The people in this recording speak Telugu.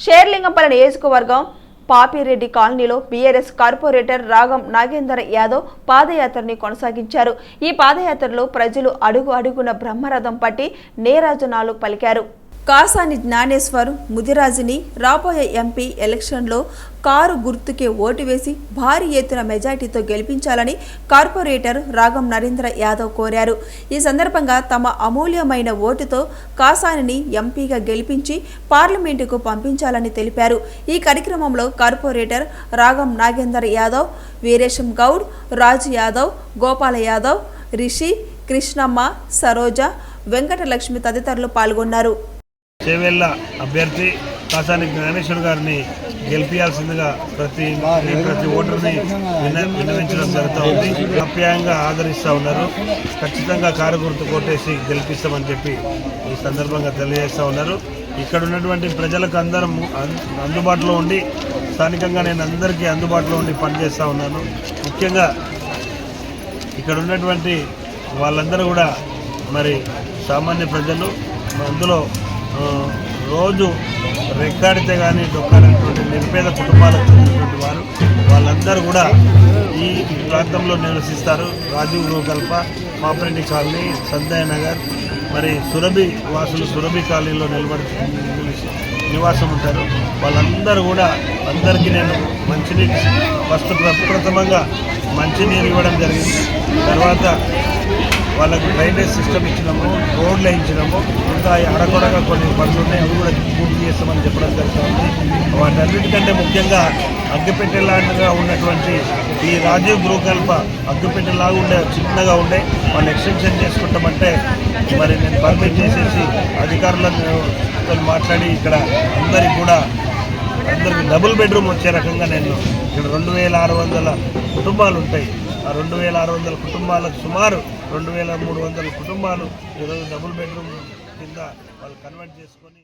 షేర్లింగంపల్లి నియోజకవర్గం పాపిరెడ్డి కాలనీలో బీఆర్ఎస్ కార్పొరేటర్ రాగం నాగేందర్ యాదవ్ పాదయాత్రని కొనసాగించారు. ఈ పాదయాత్రలో ప్రజలు అడుగు అడుగున బ్రహ్మరథం పట్టి నేరాజనాలు పలికారు. కాసాని జ్ఞానేశ్వర్ ముదిరాజుని రాబోయే ఎంపీ ఎలక్షన్లో కారు గుర్తుకే ఓటు వేసి భారీ ఎత్తున మెజార్టీతో గెలిపించాలని కార్పొరేటర్ రాగం నరేంద్ర యాదవ్ కోరారు. ఈ సందర్భంగా తమ అమూల్యమైన ఓటుతో కాసానిని ఎంపీగా గెలిపించి పార్లమెంటుకు పంపించాలని తెలిపారు. ఈ కార్యక్రమంలో కార్పొరేటర్ రాగం నాగేందర్ యాదవ్ వీరేశం గౌడ్ రాజు యాదవ్ గోపాల యాదవ్ రిషి కృష్ణమ్మ సరోజ వెంకటలక్ష్మి తదితరులు పాల్గొన్నారు. చేవేళ్ళ అభ్యర్థి కాసాని జ్ఞానేశ్వర్ గారిని గెలిపించాల్సిందిగా ప్రతి ప్రతి ఓటర్ని విన విన్నవించడం జరుగుతూ ఉంది. ఆప్యాయంగా ఆదరిస్తూ ఉన్నారు. ఖచ్చితంగా కారు గుర్తు కొట్టేసి గెలిపిస్తామని చెప్పి ఈ సందర్భంగా తెలియజేస్తూ ఉన్నారు. ఇక్కడ ఉన్నటువంటి ప్రజలకు అందరం అందుబాటులో ఉండి స్థానికంగా నేను అందరికీ అందుబాటులో ఉండి పనిచేస్తూ ఉన్నాను. ముఖ్యంగా ఇక్కడ ఉన్నటువంటి వాళ్ళందరూ కూడా మరి సామాన్య ప్రజలు అందులో రోజు రెక్కాడితే కానీ డొక్కాడినటువంటి నిరుపేద కుటుంబాలకు చెందినటువంటి వారు వాళ్ళందరూ కూడా ఈ ప్రాంతంలో నివసిస్తారు. రాజీవ్ గోకల్ప పాపరెడ్డి కాలనీ సందయ్య నగర్ మరి సురభి వాసులు సురభి కాలనీలో నిలబడి నివాసం ఉంటారు. వాళ్ళందరూ కూడా అందరికీ నేను మంచినీటి ఫస్ట్ ప్రప్రథమంగా మంచినీరు ఇవ్వడం జరిగింది. తర్వాత వాళ్ళకి డ్రైనేజ్ సిస్టమ్ ఇచ్చినాము రోడ్లు వేయించినాము ఇంకా అడగొడగా కొన్ని పనులు ఉన్నాయి అవి కూడా పూర్తి చేస్తామని చెప్పడం జరుగుతుంది. వాటన్నిటికంటే ముఖ్యంగా అగ్గిపెట్టెలాగా ఉన్నటువంటి ఈ రాజీవ్ గృహకల్ప అగ్గిపెట్టెలాగా ఉండే చిన్నగా ఉండే వాళ్ళు ఎక్స్టెన్షన్ చేసుకుంటామంటే మరి నేను పర్మిట్ చేసేసి అధికారులతో మాట్లాడి ఇక్కడ అందరికి కూడా అందరికి డబుల్ బెడ్రూమ్ వచ్చే రకంగా నేను ఇక్కడ రెండు వేల ఆరు వందల కుటుంబాలు ఉంటాయి. రెండు వేల ఆరు వందల కుటుంబాలకు సుమారు రెండు వేల మూడు వందల కుటుంబాలు ఈరోజు డబుల్ బెడ్రూమ్ కింద వాళ్ళు కన్వర్ట్ చేసుకొని